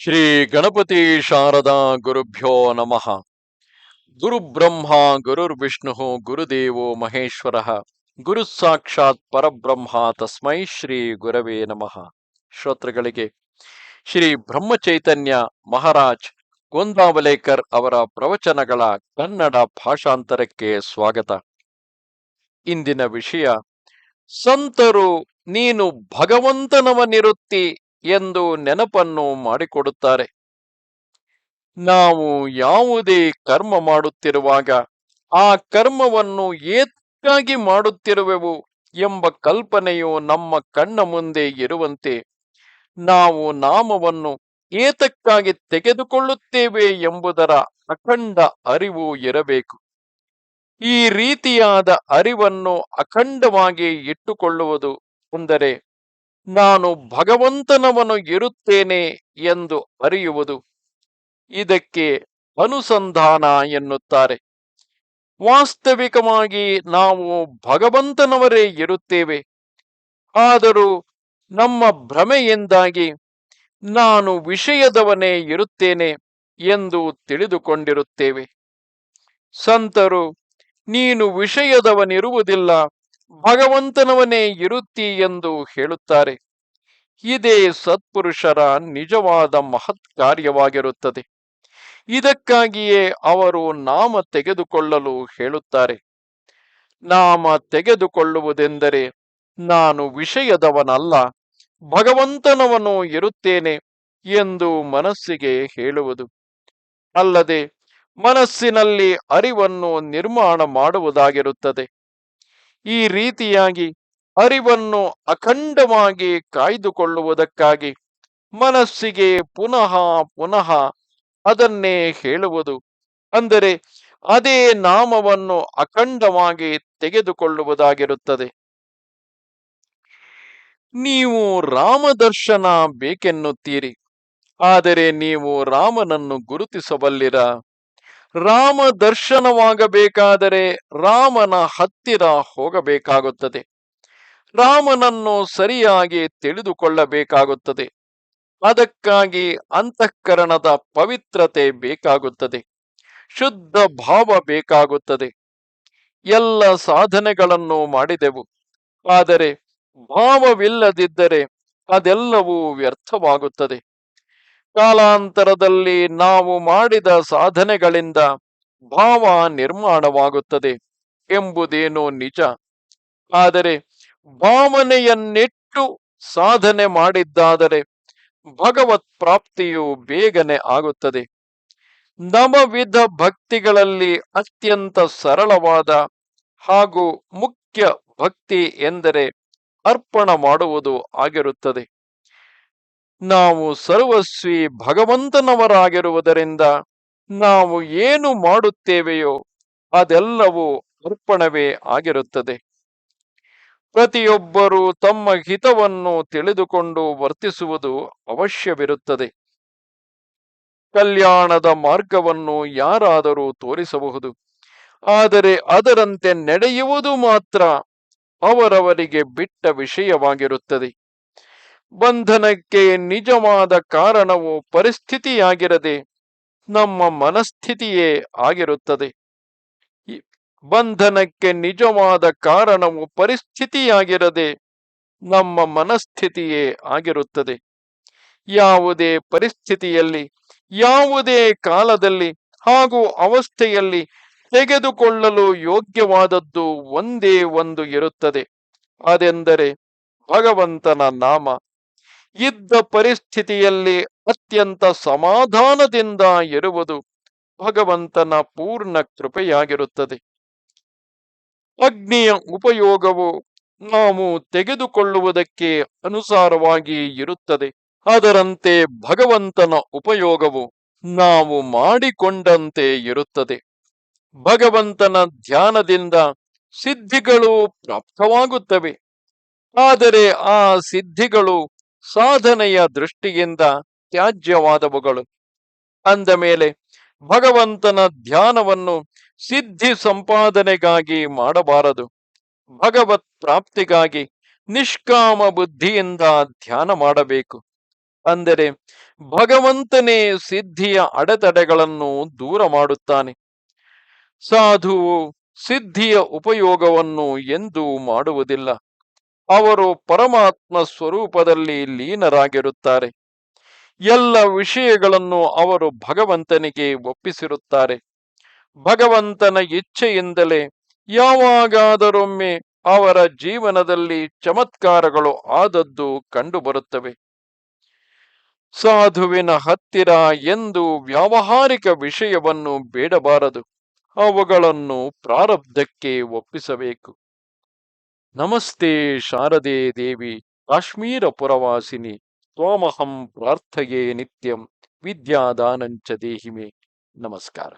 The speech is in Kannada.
ಶ್ರೀ ಗಣಪತಿ ಶಾರದಾ ಗುರುಭ್ಯೋ ನಮಃ. ಗುರು ಬ್ರಹ್ಮ ಗುರುರ್ವಿಷ್ಣು ಗುರುದೇವೋ ಮಹೇಶ್ವರ, ಗುರು ಸಾಕ್ಷಾತ್ ಪರಬ್ರಹ್ಮ ತಸ್ಮೈ ಶ್ರೀ ಗುರವೇ ನಮಃ. ಶ್ರೋತೃಗಳಿಗೆ, ಶ್ರೀ ಬ್ರಹ್ಮಚೈತನ್ಯ ಮಹಾರಾಜ್ ಗೋಂದಾವಲೇಕರ್ ಅವರ ಪ್ರವಚನಗಳ ಕನ್ನಡ ಭಾಷಾಂತರಕ್ಕೆ ಸ್ವಾಗತ. ಇಂದಿನ ವಿಷಯ, ಸಂತರು ನೀನು ಭಗವಂತನವನಿರುತ್ತಿ ಎಂದು ನೆನಪನ್ನು ಮಾಡಿಕೊಡುತ್ತಾರೆ. ನಾವು ಯಾವುದೇ ಕರ್ಮ ಮಾಡುತ್ತಿರುವಾಗ ಆ ಕರ್ಮವನ್ನು ಏತಕ್ಕಾಗಿ ಮಾಡುತ್ತಿರುವೆವು ಎಂಬ ಕಲ್ಪನೆಯು ನಮ್ಮ ಕಣ್ಣ ಮುಂದೆ ಇರುವಂತೆ ನಾವು ನಾಮವನ್ನು ಏತಕ್ಕಾಗಿ ತೆಗೆದುಕೊಳ್ಳುತ್ತೇವೆ ಎಂಬುದರ ಅಖಂಡ ಅರಿವು ಇರಬೇಕು. ಈ ರೀತಿಯಾದ ಅರಿವನ್ನು ಅಖಂಡವಾಗಿ ಇಟ್ಟುಕೊಳ್ಳುವುದು ಅಂದರೆ ನಾನು ಭಗವಂತನವನು ಇರುತ್ತೇನೆ ಎಂದು ಅರಿಯುವುದು. ಇದಕ್ಕೆ ಅನುಸಂಧಾನ ಎನ್ನುತ್ತಾರೆ. ವಾಸ್ತವಿಕವಾಗಿ ನಾವು ಭಗವಂತನವರೇ ಇರುತ್ತೇವೆ. ಆದರೂ ನಮ್ಮ ಭ್ರಮೆಯಿಂದಾಗಿ ನಾನು ವಿಷಯದವನೇ ಇರುತ್ತೇನೆ ಎಂದು ತಿಳಿದುಕೊಂಡಿರುತ್ತೇವೆ. ಸಂತರು, ನೀನು ವಿಷಯದವನಿರುವುದಿಲ್ಲ, ಭಗವಂತನವನೇ ಇರುತ್ತಿ ಎಂದು ಹೇಳುತ್ತಾರೆ. ಇದೇ ಸತ್ಪುರುಷರ ನಿಜವಾದ ಮಹತ್ ಕಾರ್ಯವಾಗಿರುತ್ತದೆ. ಇದಕ್ಕಾಗಿಯೇ ಅವರು ನಾಮ ತೆಗೆದುಕೊಳ್ಳಲು ಹೇಳುತ್ತಾರೆ. ನಾಮ ತೆಗೆದುಕೊಳ್ಳುವುದೆಂದರೆ ನಾನು ವಿಷಯದವನಲ್ಲ, ಭಗವಂತನವನು ಇರುತ್ತೇನೆ ಎಂದು ಮನಸ್ಸಿಗೆ ಹೇಳುವುದು. ಅಲ್ಲದೆ ಮನಸ್ಸಿನಲ್ಲಿ ಅರಿವನ್ನು ನಿರ್ಮಾಣ ಮಾಡುವುದಾಗಿರುತ್ತದೆ. ಈ ರೀತಿಯಾಗಿ ಅರಿವನ್ನು ಅಖಂಡವಾಗಿ ಕಾಯ್ದುಕೊಳ್ಳುವುದಕ್ಕಾಗಿ ಮನಸ್ಸಿಗೆ ಪುನಃ ಪುನಃ ಅದನ್ನೇ ಹೇಳುವುದು. ಅಂದರೆ ಅದೇ ನಾಮವನ್ನು ಅಖಂಡವಾಗಿ ತೆಗೆದುಕೊಳ್ಳುವುದಾಗಿರುತ್ತದೆ. ನೀವು ರಾಮದರ್ಶನ ಬೇಕೆನ್ನುತ್ತೀರಿ. ಆದರೆ ನೀವು ರಾಮನನ್ನು ಗುರುತಿಸಬಲ್ಲಿರ. ರಾಮ ದರ್ಶನವಾಗಬೇಕಾದರೆ ರಾಮನ ಹತ್ತಿರ ಹೋಗಬೇಕಾಗುತ್ತದೆ. ರಾಮನನ್ನು ಸರಿಯಾಗಿ ತಿಳಿದುಕೊಳ್ಳಬೇಕಾಗುತ್ತದೆ. ಅದಕ್ಕಾಗಿ ಅಂತಃಕರಣದ ಪವಿತ್ರತೆ ಬೇಕಾಗುತ್ತದೆ. ಶುದ್ಧ ಭಾವ ಬೇಕಾಗುತ್ತದೆ. ಎಲ್ಲ ಸಾಧನೆಗಳನ್ನು ಮಾಡಿದೆವು. ಆದರೆ ಭಾವವಿಲ್ಲದಿದ್ದರೆ ಅದೆಲ್ಲವೂ ವ್ಯರ್ಥವಾಗುತ್ತದೆ. ಕಾಲಾಂತರದಲ್ಲಿ ನಾವು ಮಾಡಿದ ಸಾಧನೆಗಳಿಂದ ಭಾವ ನಿರ್ಮಾಣವಾಗುತ್ತದೆ ಎಂಬುದೇನೋ ನಿಜ. ಆದರೆ ಭಾವನೆಯನ್ನಿಟ್ಟು ಸಾಧನೆ ಮಾಡಿದ್ದಾದರೆ ಭಗವತ್ ಪ್ರಾಪ್ತಿಯು ಬೇಗನೆ ಆಗುತ್ತದೆ. ನವವಿಧ ಭಕ್ತಿಗಳಲ್ಲಿ ಅತ್ಯಂತ ಸರಳವಾದ ಹಾಗೂ ಮುಖ್ಯ ಭಕ್ತಿ ಎಂದರೆ ಅರ್ಪಣ ಮಾಡುವುದು ಆಗಿರುತ್ತದೆ. ನಾವು ಸರ್ವಸ್ವಿ ಭಗವಂತನವರಾಗಿರುವುದರಿಂದ ನಾವು ಏನು ಮಾಡುತ್ತೇವೆಯೋ ಅದೆಲ್ಲವೂ ಅರ್ಪಣವೇ ಆಗಿರುತ್ತದೆ. ಪ್ರತಿಯೊಬ್ಬರೂ ತಮ್ಮ ಹಿತವನ್ನು ತಿಳಿದುಕೊಂಡು ವರ್ತಿಸುವುದು ಅವಶ್ಯವಿರುತ್ತದೆ. ಕಲ್ಯಾಣದ ಮಾರ್ಗವನ್ನು ಯಾರಾದರೂ ತೋರಿಸಬಹುದು. ಆದರೆ ಅದರಂತೆ ನಡೆಯುವುದು ಮಾತ್ರ ಅವರವರಿಗೆ ಬಿಟ್ಟ ವಿಷಯವಾಗಿರುತ್ತದೆ. ಬಂಧನಕ್ಕೆ ನಿಜವಾದ ಕಾರಣವು ಪರಿಸ್ಥಿತಿಯಾಗಿರದೆ ನಮ್ಮ ಮನಸ್ಥಿತಿಯೇ ಆಗಿರುತ್ತದೆ. ಬಂಧನಕ್ಕೆ ನಿಜವಾದ ಕಾರಣವು ಪರಿಸ್ಥಿತಿಯಾಗಿರದೆ ನಮ್ಮ ಮನಸ್ಥಿತಿಯೇ ಆಗಿರುತ್ತದೆ. ಯಾವುದೇ ಪರಿಸ್ಥಿತಿಯಲ್ಲಿ, ಯಾವುದೇ ಕಾಲದಲ್ಲಿ ಹಾಗೂ ಅವಸ್ಥೆಯಲ್ಲಿ ತೆಗೆದುಕೊಳ್ಳಲು ಯೋಗ್ಯವಾದದ್ದು ಒಂದೇ ಒಂದು ಇರುತ್ತದೆ. ಅದೆಂದರೆ ಭಗವಂತನ ನಾಮ. ಇದ್ದ ಪರಿಸ್ಥಿತಿಯಲ್ಲಿ ಅತ್ಯಂತ ಸಮಾಧಾನದಿಂದ ಇರುವುದು ಭಗವಂತನ ಪೂರ್ಣ ಕೃಪೆಯಾಗಿರುತ್ತದೆ. ಅಗ್ನಿಯ ಉಪಯೋಗವು ನಾವು ತೆಗೆದುಕೊಳ್ಳುವುದಕ್ಕೆ ಅನುಸಾರವಾಗಿ ಇರುತ್ತದೆ. ಅದರಂತೆ ಭಗವಂತನ ಉಪಯೋಗವು ನಾವು ಮಾಡಿಕೊಂಡಂತೆ ಇರುತ್ತದೆ. ಭಗವಂತನ ಧ್ಯಾನದಿಂದ ಸಿದ್ಧಿಗಳು ಪ್ರಾಪ್ತವಾಗುತ್ತವೆ. ಆದರೆ ಆ ಸಿದ್ಧಿಗಳು ಸಾಧನೆಯ ದೃಷ್ಟಿಯಿಂದ ತ್ಯಾಜ್ಯವಾದವುಗಳು. ಅಂದ ಮೇಲೆ ಭಗವಂತನ ಧ್ಯಾನವನ್ನು ಸಿದ್ಧಿ ಸಂಪಾದನೆಗಾಗಿ ಮಾಡಬಾರದು. ಭಗವತ್ ಪ್ರಾಪ್ತಿಗಾಗಿ ನಿಷ್ಕಾಮ ಬುದ್ಧಿಯಿಂದ ಧ್ಯಾನ ಮಾಡಬೇಕು. ಅಂದರೆ ಭಗವಂತನೇ ಸಿದ್ಧಿಯ ಅಡೆತಡೆಗಳನ್ನು ದೂರ ಮಾಡುತ್ತಾನೆ. ಸಾಧುವು ಸಿದ್ಧಿಯ ಉಪಯೋಗವನ್ನು ಎಂದೂ ಮಾಡುವುದಿಲ್ಲ. ಅವರು ಪರಮಾತ್ಮ ಸ್ವರೂಪದಲ್ಲಿ ಲೀನರಾಗಿರುತ್ತಾರೆ. ಎಲ್ಲ ವಿಷಯಗಳನ್ನು ಅವರು ಭಗವಂತನಿಗೆ ಒಪ್ಪಿಸಿರುತ್ತಾರೆ. ಭಗವಂತನ ಇಚ್ಛೆಯಿಂದಲೇ ಯಾವಾಗಾದರೊಮ್ಮೆ ಅವರ ಜೀವನದಲ್ಲಿ ಚಮತ್ಕಾರಗಳು ಆದದ್ದು ಕಂಡುಬರುತ್ತವೆ. ಸಾಧುವಿನ ಹತ್ತಿರ ಎಂದು ವ್ಯಾವಹಾರಿಕ ವಿಷಯವನ್ನು ಬೇಡಬಾರದು. ಅವುಗಳನ್ನು ಪ್ರಾರಬ್ಧಕ್ಕೆ ಒಪ್ಪಿಸಬೇಕು. ನಮಸ್ತೆ ಶಾರದೆ ದೇವಿ, ಕಾಶ್ಮೀರ ಪುರವಾಸಿನಿ, ತ್ವಾಮಹಂ ಪ್ರಾರ್ಥಯೇ ನಿತ್ಯಂ, ವಿದ್ಯಾದಾನಂಚ ದೇಹಿಮೆ. ನಮಸ್ಕಾರ.